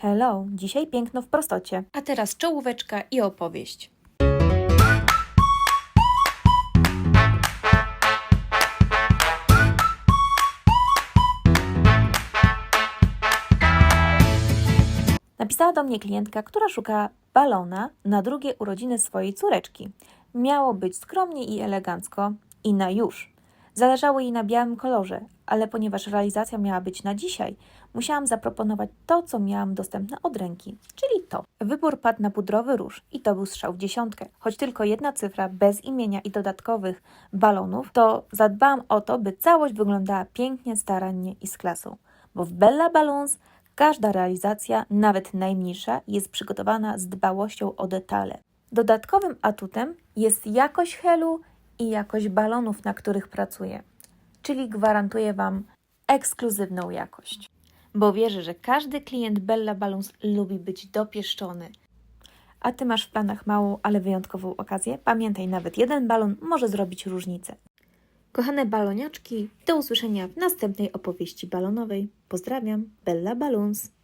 Hello, dzisiaj piękno w prostocie. A teraz czołóweczka i opowieść. Napisała do mnie klientka, która szuka balona na drugie urodziny swojej córeczki. Miało być skromnie i elegancko i na już. Zależało jej na białym kolorze, ale ponieważ realizacja miała być na dzisiaj, musiałam zaproponować to, co miałam dostępne od ręki, czyli to. Wybór padł na pudrowy róż i to był strzał w dziesiątkę. Choć tylko jedna cyfra bez imienia i dodatkowych balonów, to zadbałam o to, by całość wyglądała pięknie, starannie i z klasą. Bo w Bella Balloons każda realizacja, nawet najmniejsza, jest przygotowana z dbałością o detale. Dodatkowym atutem jest jakość helu i jakość balonów, na których pracuję. Czyli gwarantuję Wam ekskluzywną jakość. Bo wierzę, że każdy klient Bella Balloons lubi być dopieszczony. A Ty masz w planach małą, ale wyjątkową okazję? Pamiętaj, nawet jeden balon może zrobić różnicę. Kochane baloniaczki, do usłyszenia w następnej opowieści balonowej. Pozdrawiam, Bella Balloons.